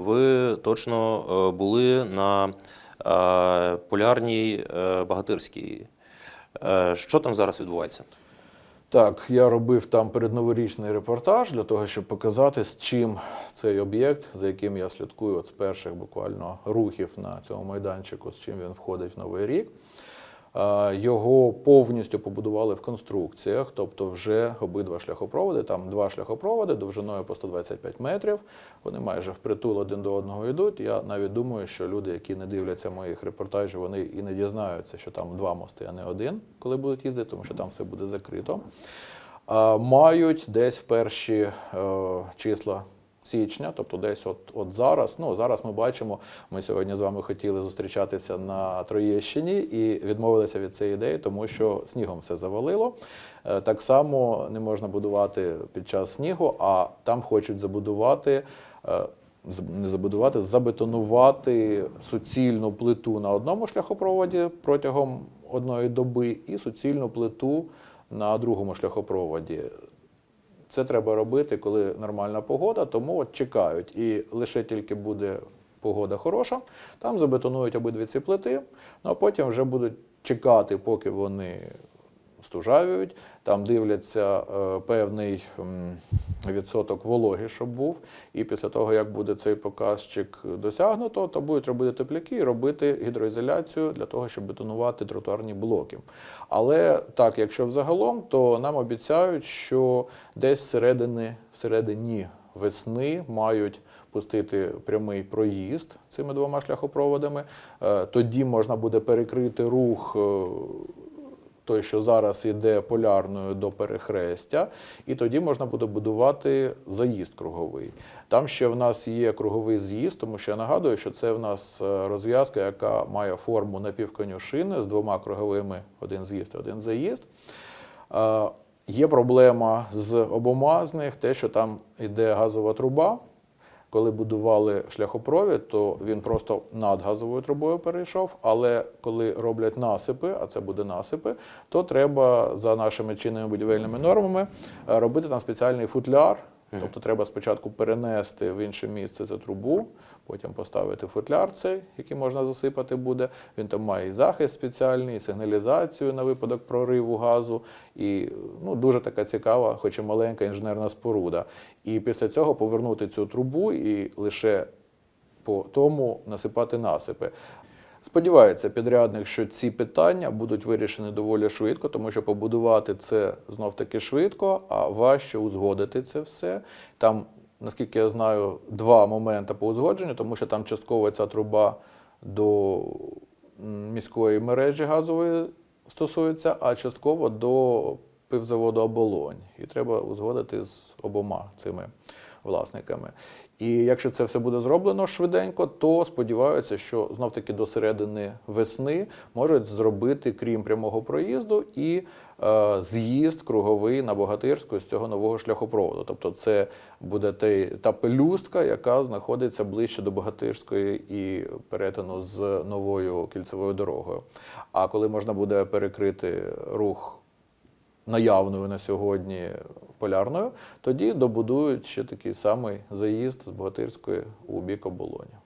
ви точно е, були на е, полярній е, Багатирській. Що там зараз відбувається? Так, я робив там передноворічний репортаж для того, щоб показати, з чим цей об'єкт, за яким я слідкую от з перших буквально рухів на цьому майданчику, з чим він входить в новий рік. Е, Його повністю побудували в конструкціях, тобто вже обидва шляхопроводи, там два шляхопроводи довжиною по 125 метрів. Вони майже впритул один до одного йдуть. Я навіть думаю, що люди, які не дивляться моїх репортажів, вони і не дізнаються, що там два мости, а не один, коли будуть їздити, тому що там все буде закрито. А, Мають десь в перші е, числа січня, тобто десь от, от зараз. Ну зараз ми бачимо, ми сьогодні з вами хотіли зустрічатися на Троєщині і відмовилися від цієї ідеї, тому що снігом все завалило. Е, Так само не можна будувати під час снігу, а там хочуть забудувати. е, Не забудувати, забетонувати суцільну плиту на одному шляхопроводі протягом одної доби і суцільну плиту на другому шляхопроводі. Це треба робити, коли нормальна погода, тому от чекають. І лише тільки буде погода хороша, там забетонують обидві ці плити, ну а потім вже будуть чекати, поки вони стужавіють, там дивляться е, певний відсоток вологи, щоб був. І після того, як буде цей показчик досягнуто, то будуть робити тепляки і робити гідроізоляцію для того, щоб бетонувати тротуарні блоки. Але так, якщо взагалом, то нам обіцяють, що десь всередині, всередині весни мають пустити прямий проїзд цими двома шляхопроводами. Е, Тоді можна буде перекрити рух. Той, що зараз йде полярною до перехрестя, і тоді можна буде будувати заїзд круговий. Там ще в нас є круговий з'їзд, тому що я нагадую, що це в нас е, розв'язка, яка має форму напівконюшини з двома круговими один з'їзд один заїзд. Е, Є проблема з обома з них, те, що там йде газова труба. Коли будували шляхопровід, то він просто над газовою трубою перейшов. Але коли роблять насипи, а це буде насипи, то треба за нашими чинними будівельними нормами е, робити там спеціальний футляр. Тобто треба спочатку перенести в інше місце цю трубу, потім поставити футляр цей, який можна засипати буде. Він там має і захист спеціальний, і сигналізацію на випадок прориву газу, і ну, дуже така цікава, хоч і маленька інженерна споруда. І після цього повернути цю трубу і лише по тому насипати насипи. Сподівається підрядник, що ці питання будуть вирішені доволі швидко, тому що побудувати це знов таки швидко, а важче узгодити це все. Там, наскільки я знаю, два моменти по узгодженню, тому що там частково ця труба до міської мережі газової стосується, а частково до пивзаводу оболонь. І треба узгодити з обома цими власниками. І якщо це все буде зроблено швиденько, то сподіваються, що знов таки до середини весни можуть зробити, крім прямого проїзду, і е, з'їзд круговий на Богатирську з цього нового шляхопроводу. Тобто, це буде те, та пелюстка, яка знаходиться ближче до Богатирської і перетину з новою кільцевою дорогою. А коли можна буде перекрити рух наявною на сьогодні полярною, тоді добудують ще такий самий заїзд з Богатирської у бік оболоні.